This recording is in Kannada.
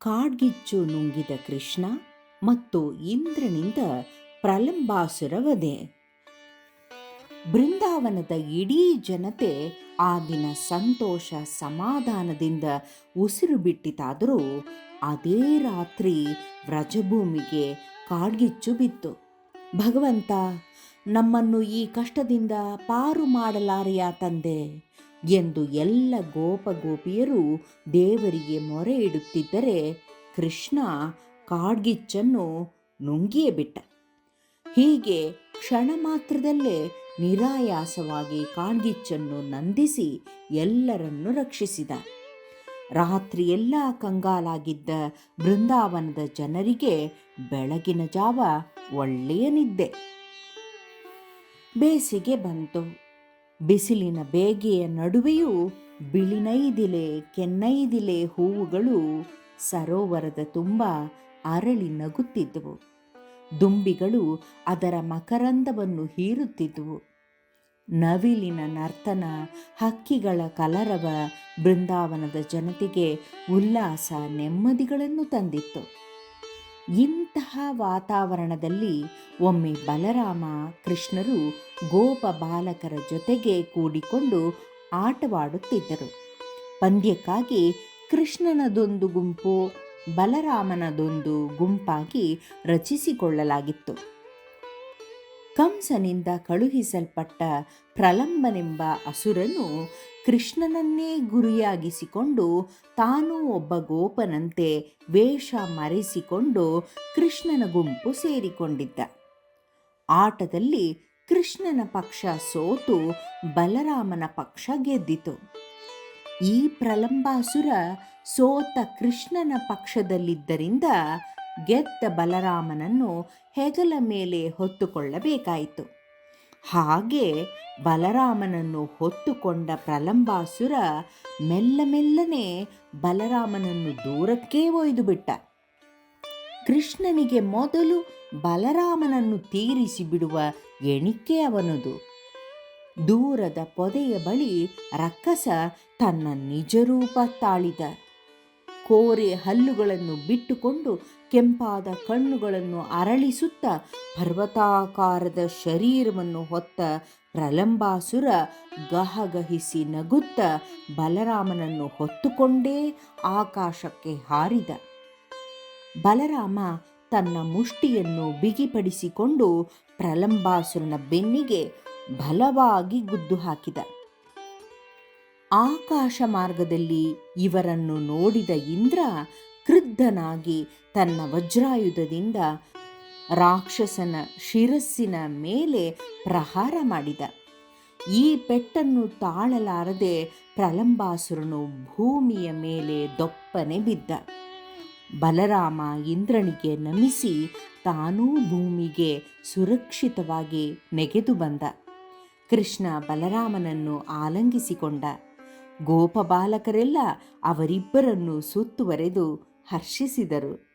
ಕಾಡ್ಗಿಚ್ಚು ನುಂಗಿದ ಕೃಷ್ಣ ಮತ್ತು ಇಂದ್ರನಿಂದ ಪ್ರಲಂಬಾಸುರ ವಧೆ ಬೃಂದಾವನದ ಇಡೀ ಜನತೆ ಆ ದಿನ ಸಂತೋಷ ಸಮಾಧಾನದಿಂದ ಉಸಿರು ಬಿಟ್ಟಿತಾದರೂ ಅದೇ ರಾತ್ರಿ ವ್ರಜಭೂಮಿಗೆ ಕಾಡ್ಗಿಚ್ಚು ಬಿತ್ತು. ಭಗವಂತ, ನಮ್ಮನ್ನು ಈ ಕಷ್ಟದಿಂದ ಪಾರು ಮಾಡಲಾರೆಯ ತಂದೆ? ಎಂದು ಎಲ್ಲ ಗೋಪಗೋಪಿಯರು ದೇವರಿಗೆ ಮೊರೆ ಇಡುತ್ತಿದ್ದರೆ ಕೃಷ್ಣ ಕಾಡ್ಗಿಚ್ಚನ್ನು ನುಂಗಿಯೇ ಬಿಟ್ಟ ಹೀಗೆ ಕ್ಷಣ ಮಾತ್ರದಲ್ಲೇ ನಿರಾಯಾಸವಾಗಿ ಕಾಡ್ಗಿಚ್ಚನ್ನು ನಂದಿಸಿ ಎಲ್ಲರನ್ನು ರಕ್ಷಿಸಿದ. ರಾತ್ರಿಯೆಲ್ಲ ಕಂಗಾಲಾಗಿದ್ದ ಬೃಂದಾವನದ ಜನರಿಗೆ ಬೆಳಗಿನ ಜಾವ ಒಳ್ಳೆಯ ನಿದ್ದೆ. ಬೇಸಿಗೆ ಬಂತು. ಬಿಸಿಲಿನ ಬೇಗೆಯ ನಡುವೆಯೂ ಬಿಳಿನೈದಿಲೆ ಕೆನ್ನೈದಿಲೆ ಹೂವುಗಳು ಸರೋವರದ ತುಂಬ ಅರಳಿ ನಗುತ್ತಿದ್ದವು. ದುಂಬಿಗಳು ಅದರ ಮಕರಂದವನ್ನು ಹೀರುತ್ತಿದ್ದುವು. ನವಿಲಿನ ನರ್ತನ ಹಕ್ಕಿಗಳ ಕಲರವ ಬೃಂದಾವನದ ಜನತೆಗೆ ಉಲ್ಲಾಸ ನೆಮ್ಮದಿಗಳನ್ನು ತಂದಿತ್ತು. ಇಂತಹ ವಾತಾವರಣದಲ್ಲಿ ಒಮ್ಮೆ ಬಲರಾಮ ಕೃಷ್ಣರು ಗೋಪ ಬಾಲಕರ ಜೊತೆಗೆ ಕೂಡಿಕೊಂಡು ಆಟವಾಡುತ್ತಿದ್ದರು. ಪಂದ್ಯಕ್ಕಾಗಿ ಕೃಷ್ಣನದೊಂದು ಗುಂಪು ಬಲರಾಮನದೊಂದು ಗುಂಪಾಗಿ ರಚಿಸಿಕೊಳ್ಳಲಾಗಿತ್ತು. ಕಂಸನಿಂದ ಕಳುಹಿಸಲ್ಪಟ್ಟ ಪ್ರಲಂಬನೆಂಬ ಅಸುರನು ಕೃಷ್ಣನನ್ನೇ ಗುರಿಯಾಗಿಸಿಕೊಂಡು ತಾನೂ ಒಬ್ಬ ಗೋಪನಂತೆ ವೇಷ ಮರೆಸಿಕೊಂಡು ಕೃಷ್ಣನ ಗುಂಪು ಸೇರಿಕೊಂಡಿದ್ದ. ಆಟದಲ್ಲಿ ಕೃಷ್ಣನ ಪಕ್ಷ ಸೋತು ಬಲರಾಮನ ಪಕ್ಷ ಗೆದ್ದಿತು. ಈ ಪ್ರಲಂಬಾಸುರ ಸೋತ ಕೃಷ್ಣನ ಪಕ್ಷದಲ್ಲಿದ್ದರಿಂದ ಗೆದ್ದ ಬಲರಾಮನನ್ನು ಹೆಗಲ ಮೇಲೆ ಹೊತ್ತುಕೊಳ್ಳಬೇಕಾಯಿತು. ಹಾಗೆ ಬಲರಾಮನನ್ನು ಹೊತ್ತುಕೊಂಡ ಪ್ರಲಂಬಾಸುರ ಮೆಲ್ಲ ಮೆಲ್ಲನೆ ಬಲರಾಮನನ್ನು ದೂರಕ್ಕೇ ಒಯ್ದು ಬಿಟ್ಟ. ಕೃಷ್ಣನಿಗೆ ಮೊದಲು ಬಲರಾಮನನ್ನು ತೀರಿಸಿ ಬಿಡುವ ಎಣಿಕೆ ಅವನದು. ದೂರದ ಪೊದೆಯ ಬಳಿ ರಕ್ಕಸ ತನ್ನ ನಿಜರೂಪ ತಾಳಿದ. ಕೋರೆ ಹಲ್ಲುಗಳನ್ನು ಬಿಟ್ಟುಕೊಂಡು ಕೆಂಪಾದ ಕಣ್ಣುಗಳನ್ನು ಅರಳಿಸುತ್ತ ಪರ್ವತಾಕಾರದ ಶರೀರವನ್ನು ಹೊತ್ತ ಪ್ರಲಂಬಾಸುರ ಗಹಗಹಿಸಿ ನಗುತ್ತ ಬಲರಾಮನನ್ನು ಹೊತ್ತುಕೊಂಡೇ ಆಕಾಶಕ್ಕೆ ಹಾರಿದ. ಬಲರಾಮ ತನ್ನ ಮುಷ್ಟಿಯನ್ನು ಬಿಗಿಪಡಿಸಿಕೊಂಡು ಪ್ರಲಂಬಾಸುರನ ಬೆನ್ನಿಗೆ ಬಲವಾಗಿ ಗುದ್ದು ಹಾಕಿದ. ಆಕಾಶ ಮಾರ್ಗದಲ್ಲಿ ಇವರನ್ನು ನೋಡಿದ ಇಂದ್ರ ಕ್ರುದ್ಧನಾಗಿ ತನ್ನ ವಜ್ರಾಯುಧದಿಂದ ರಾಕ್ಷಸನ ಶಿರಸ್ಸಿನ ಮೇಲೆ ಪ್ರಹಾರ ಮಾಡಿದ. ಈ ಪೆಟ್ಟನ್ನು ತಾಳಲಾರದೆ ಪ್ರಲಂಬಾಸುರನು ಭೂಮಿಯ ಮೇಲೆ ದೊಪ್ಪನೆ ಬಿದ್ದ. ಬಲರಾಮ ಇಂದ್ರನಿಗೆ ನಮಿಸಿ ತಾನೂ ಭೂಮಿಗೆ ಸುರಕ್ಷಿತವಾಗಿ ನೆಗೆದು ಬಂದ. ಕೃಷ್ಣ ಬಲರಾಮನನ್ನು ಆಲಂಗಿಸಿಕೊಂಡ. ಗೋಪಬಾಲಕರೆಲ್ಲ ಅವರಿಬ್ಬರನ್ನು ಸುತ್ತುವರೆದು ಹರ್ಷಿಸಿದರು.